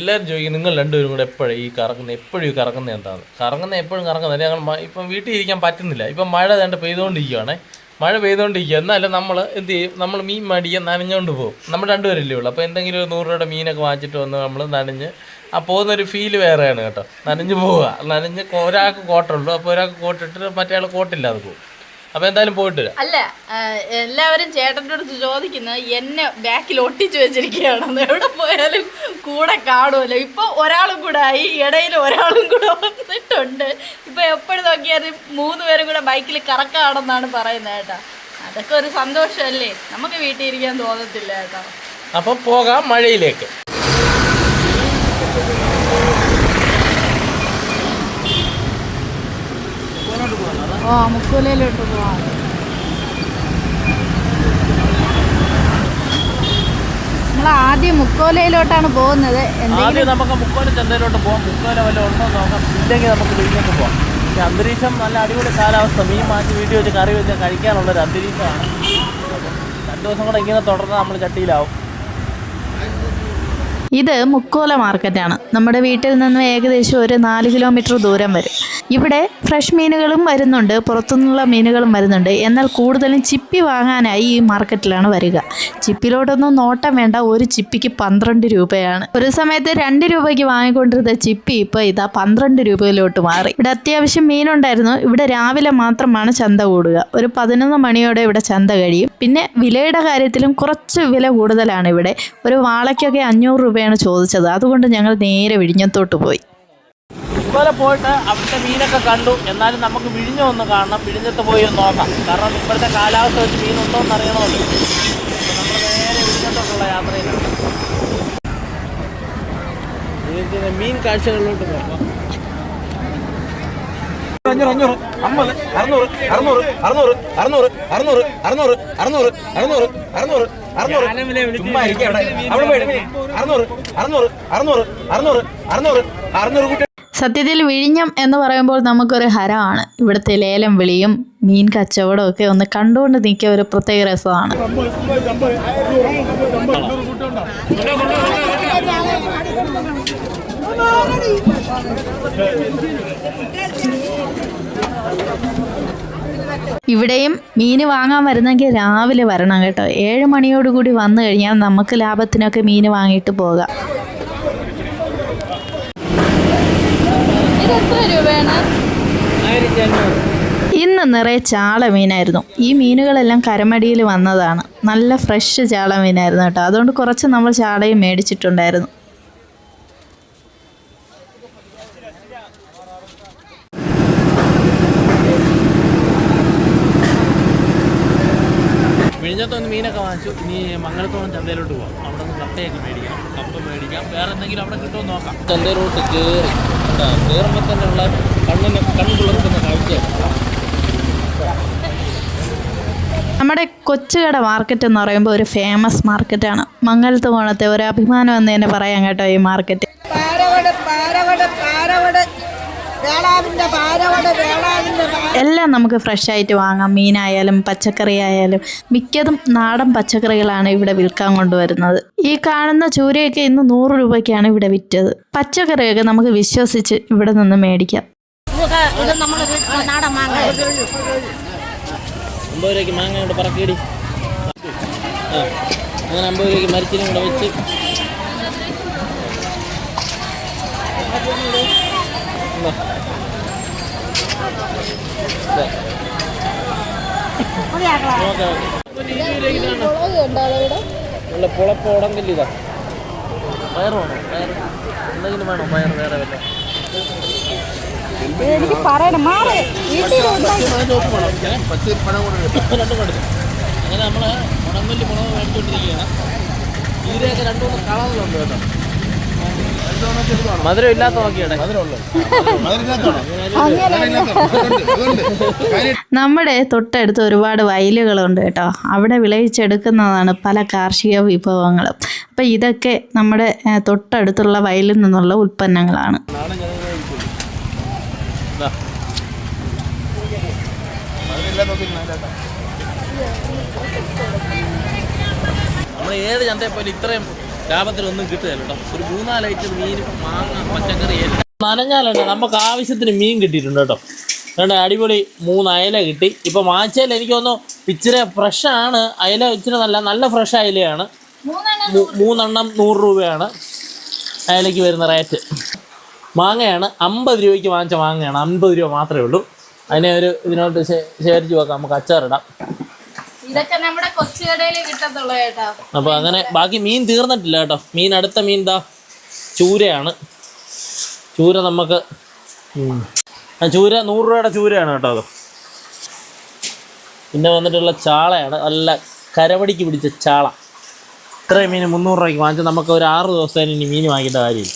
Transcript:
എല്ലാവരും ചോദിക്കും നിങ്ങൾ രണ്ടുപേരും കൂടെ എപ്പോഴും ഈ കറങ്ങുന്നത് എപ്പോഴും ഈ കറങ്ങുന്നത് എന്താണ് കറങ്ങുന്നത് എപ്പോഴും കറങ്ങുന്നത് ഞങ്ങൾ ഇപ്പം വീട്ടിൽ ഇരിക്കാൻ പറ്റുന്നില്ല. ഇപ്പം മഴ തേണ്ട പെയ്തുകൊണ്ടിരിക്കുകയാണ് മഴ പെയ്തുകൊണ്ടിരിക്കുക എന്നാലും നമ്മൾ എന്ത് ചെയ്യും? നമ്മൾ മീൻ മേടിക്കാൻ നനഞ്ഞുകൊണ്ട് പോകും. നമ്മൾ രണ്ടുപേരല്ലേ ഉള്ളൂ. അപ്പോൾ എന്തെങ്കിലും ഒരു നൂറ് രൂപയുടെ മീനൊക്കെ വാങ്ങിച്ചിട്ട് വന്ന് നമ്മൾ നനഞ്ഞ് ആ പോകുന്നൊരു ഫീൽ വേറെയാണ് കേട്ടോ. നനഞ്ഞ് പോവുക. നനഞ്ഞ് ഒരാൾക്ക് കോട്ടുള്ളൂ. അപ്പോൾ ഒരാൾക്ക് കോട്ടിട്ട് മറ്റേ ആൾ കോട്ടില്ലാതെ പോകും. അപ്പോൾ എന്തായാലും പോയിട്ട് വരാം. അല്ല എല്ലാവരും ചേട്ടന്റെ അടുത്ത് ചോദിക്കുന്നത് എന്നെ ബാക്കിൽ ഒട്ടിച്ചു വെച്ചിരിക്കുകയാണെന്ന്. എവിടെ പോയാലും കൂടെ കാണുമല്ലോ. ഇപ്പൊ ഒരാളും കൂടെ ആയി ഇടയിൽ ഒരാളും കൂടെ വന്നിട്ടുണ്ട്. ഇപ്പൊ എപ്പോഴും നോക്കിയാലും മൂന്ന് പേരും കൂടെ ബൈക്കിൽ കറക്കാണെന്നാണ് പറയുന്നത് കേട്ടോ. അതൊക്കെ ഒരു സന്തോഷമല്ലേ? നമുക്ക് വീട്ടിൽ ഇരിക്കാൻ തോന്നത്തില്ല കേട്ടോ. അപ്പൊ പോകാം മഴയിലേക്ക്. ഓ മുക്കുലയിലോട്ട് പോവാം നമ്മൾ ആദ്യം മുക്കോലയിലോട്ടാണ് പോകുന്നത്. ആദ്യം നമുക്ക് പോകാം വല്ല ഉണ്ടോ നോക്കാം. ഇല്ലെങ്കിൽ നമുക്ക് പോകാം അന്തരീക്ഷം നല്ല അടിപൊളി കാലാവസ്ഥ. മീൻ മാറ്റി വീട്ടിൽ വെച്ച് കറി വെച്ച് കഴിക്കാനുള്ള ഒരു അന്തരീക്ഷമാണ്. രണ്ട് ദിവസം കൂടെ ഇങ്ങനെ തുടർന്ന് നമ്മൾ ചട്ടിയിലാവും. ഇത് മുക്കോല മാർക്കറ്റാണ്. നമ്മുടെ വീട്ടിൽ നിന്ന് ഏകദേശം ഒരു നാല് കിലോമീറ്റർ ദൂരം വരും. ഇവിടെ ഫ്രഷ് മീനുകളും വരുന്നുണ്ട് പുറത്തുനിന്നുള്ള മീനുകളും വരുന്നുണ്ട്. എന്നാൽ കൂടുതലും ചിപ്പി വാങ്ങാനായി ഈ മാർക്കറ്റിലാണ് വരിക. ചിപ്പിലോട്ടൊന്നും നോട്ടം വേണ്ട ഒരു ചിപ്പിക്ക് പന്ത്രണ്ട് രൂപയാണ്. ഒരു സമയത്ത് രണ്ട് രൂപയ്ക്ക് വാങ്ങിക്കൊണ്ടിരുന്ന ചിപ്പി ഇപ്പോൾ ഇതാ പന്ത്രണ്ട് രൂപയിലോട്ട് മാറി. ഇവിടെ അത്യാവശ്യം മീനുണ്ടായിരുന്നു. ഇവിടെ രാവിലെ മാത്രമാണ് ചന്ത കൂടുക. ഒരു പതിനൊന്ന് മണിയോടെ ഇവിടെ ചന്ത കഴിയും. പിന്നെ വിലയുടെ കാര്യത്തിലും കുറച്ച് വില കൂടുതലാണ് ഇവിടെ. ഒരു വാളയ്ക്കൊക്കെ അഞ്ഞൂറ് രൂപയാണ് ചോദിച്ചത്. അതുകൊണ്ട് ഞങ്ങൾ നേരെ വിഴിഞ്ഞത്തോട്ട് പോയി. ഇതുപോലെ പോയിട്ട് അവിടുത്തെ മീനൊക്കെ കണ്ടു. എന്നാലും നമുക്ക് വിഴിഞ്ഞ ഒന്ന് കാണണം. വിഴിഞ്ഞത്ത് പോയി ഒന്ന് നോക്കാം. കാരണം ഇപ്പോഴത്തെ കാലാവസ്ഥ വെച്ച് മീനുണ്ടോ എന്ന് അറിയണമല്ലോ നമ്മൾ നേരെ വിഴിഞ്ഞത്തോട്ടുള്ള യാത്രയിലാണ്. മീൻ കാഴ്ചകളിലോട്ട് പോകാം. അഞ്ഞൂറ് അഞ്ഞൂറ് അമ്പത് അറുന്നൂറ് അറുന്നൂറ് അറുന്നൂറ് അറുന്നൂറ് അറുന്നൂറ് അറുന്നൂറ് അറുന്നൂറ് അറുന്നൂറ് അറുന്നൂറ് അറുന്നൂറ് ചുമ്മാ ഇരിക്കുക അവിടെ അവിടെ പോയി എടുക്ക്. അറുന്നൂറ് അറുന്നൂറ് അറുന്നൂറ് അറുന്നൂറ് അറുന്നൂറ് അറുന്നൂറ് കൂട്ടി സത്യത്തിൽ വിഴിഞ്ഞം എന്ന് പറയുമ്പോൾ നമുക്കൊരു ഹരമാണ് ഇവിടുത്തെ ലേലം വിളിയും മീൻ കച്ചവടം ഒക്കെ ഒന്ന് കണ്ടുകൊണ്ട് നിൽക്കിയ ഒരു പ്രത്യേക രസമാണ് ഇവിടെയും മീൻ വാങ്ങാൻ വരുന്നെങ്കിൽ രാവിലെ വരണം കേട്ടോ. ഏഴ് മണിയോടുകൂടി വന്നു കഴിഞ്ഞാൽ നമുക്ക് ലാഭത്തിനൊക്കെ മീൻ വാങ്ങിയിട്ട് പോകാം. ഇന്ന് നിറയെ ചാള മീനായിരുന്നു. ഈ മീനുകളെല്ലാം കരമടിയിൽ വന്നതാണ്. നല്ല ഫ്രഷ് ചാള മീനായിരുന്നു കേട്ടോ. അതുകൊണ്ട് കുറച്ച് നമ്മൾ ചാളയും മേടിച്ചിട്ടുണ്ടായിരുന്നു. വിഴിഞ്ഞത്തൊന്ന് മീനൊക്കെ വാങ്ങിച്ചു. ഇനി മംഗലത്തോളം ചന്തയിലോട്ട് പോകാം അവിടെ നിന്ന് കപ്പയൊക്കെ മേടിക്കാം. കപ്പ മേടിക്കാം. വേറെ എന്തെങ്കിലും അവിടെ കിട്ടുമോ നോക്കാം. ചന്തയിലോട്ട് കയറി കയറുമ്പോൾ തന്നെ ഉള്ള കണ്ണിന് കണ്ണു തുളർക്കുന്ന കാഴ്ചയാണ്. നമ്മുടെ കൊച്ചുകട മാർക്കറ്റ് എന്ന് പറയുമ്പോൾ ഒരു ഫേമസ് മാർക്കറ്റാണ് മംഗലത്ത് പോണത്തെ ഒരു അഭിമാനം എന്ന് തന്നെ പറയാം കേട്ടോ ഈ മാർക്കറ്റ് പാരവട് പാരവട് പാരവട്. വേളാവിന്റെ പാരവട് വേളാവിന്റെ എല്ലാം നമുക്ക് ഫ്രഷ് ആയിട്ട് വാങ്ങാം. മീനായാലും പച്ചക്കറി ആയാലും മിക്കതും നാടൻ പച്ചക്കറികളാണ് ഇവിടെ വിൽക്കാൻ കൊണ്ടുവരുന്നത്. ഈ കാണുന്ന ചൂരയൊക്കെ ഇന്ന് നൂറ് രൂപയ്ക്കാണ് ഇവിടെ വിറ്റത്. പച്ചക്കറിയൊക്കെ നമുക്ക് വിശ്വസിച്ച് ഇവിടെ നിന്ന് മേടിക്കാം. അമ്പത് രൂപയ്ക്ക്. ഇതാ. നോക്കാം. ഒരു ഇരുപത് രൂപയ്ക്കാണ്. നല്ല പുളപ്പ് ഉടങ്കല്ല് ഇതാ. പയർ വേണോ? പയർ എന്തെങ്കിലും വേണോ? പയർ വേറെ വല്ല. എനിക്ക് പറയണം. മാറി. രണ്ടും കൊടുക്കും അങ്ങനെ നമ്മൾ മുടങ്ങല്ലി മുളക് മേടിച്ചോണ്ടിരിക്കുകയാണ് ഇതിലേക്ക് രണ്ടു മൂന്ന് കളറുകളുണ്ട് കേട്ടോ. മധുരം ഇല്ലാത്ത നോക്കിയാണേ നമ്മുടെ തൊട്ടടുത്ത് ഒരുപാട് വയലുകളുണ്ട് കേട്ടോ. അവിടെ വിളയിച്ചെടുക്കുന്നതാണ് പല കാർഷിക വിഭവങ്ങളും. അപ്പോൾ ഇതൊക്കെ നമ്മുടെ തൊട്ടടുത്തുള്ള വയലിൽ നിന്നുള്ള ഉൽപ്പന്നങ്ങളാണ്. നമ്മൾ ഏത് ചന്തയെ പോലും ഇത്രയും ലാഭത്തിലൊന്നും കിട്ടുകയില്ല കേട്ടോ. ഒരു മൂന്നാൽ ഐറ്റം മീൻ മാങ്ങ പച്ചക്കറി എല്ലാം. നനഞ്ഞാലുണ്ട് നമുക്ക് ആവശ്യത്തിന് മീൻ കിട്ടിയിട്ടുണ്ട് കേട്ടോ. അതുകൊണ്ട് അടിപൊളി മൂന്ന് അയല കിട്ടി. ഇപ്പോൾ മാച്ചയിൽ എനിക്ക് തോന്നുന്നു ഇച്ചിരി ഫ്രഷാണ് അയല ഇച്ചിരി നല്ല നല്ല ഫ്രഷ് അയലയാണ്. മൂന്നെണ്ണം നൂറ് രൂപയാണ് അയലയ്ക്ക് വരുന്ന റേറ്റ് മാങ്ങയാണ് അമ്പത് രൂപയ്ക്ക് വാങ്ങിച്ച മാങ്ങയാണ്. അമ്പത് രൂപ മാത്രമേ ഉള്ളൂ. അതിനെ ഒരു ഇതിനോട്ട് ശേ- ശേഖരിച്ച് വെക്കാം. നമുക്ക് അച്ചാറിടാം. ഇതൊക്കെ നമ്മുടെ കൊച്ചുകടയിൽ കിട്ടത്തുള്ളൂ കേട്ടോ. അപ്പോൾ അങ്ങനെ ബാക്കി മീൻ തീർന്നിട്ടില്ല കേട്ടോ. മീൻ അടുത്ത മീൻ എന്താ ചൂരയാണ്. ചൂര നമുക്ക്. ചൂര നൂറ് രൂപയുടെ ചൂരയാണ് കേട്ടോ അത്. പിന്നെ വന്നിട്ടുള്ള ചാളയാണ്. നല്ല കരവടിക്ക് പിടിച്ച ചാള. ഇത്രയും മീൻ മുന്നൂറ് രൂപയ്ക്ക് വാങ്ങിച്ചാൽ നമുക്ക് ഒരു ആറ് ദിവസത്തിന് ഇനി മീൻ വാങ്ങിക്കേണ്ട കാര്യമില്ല.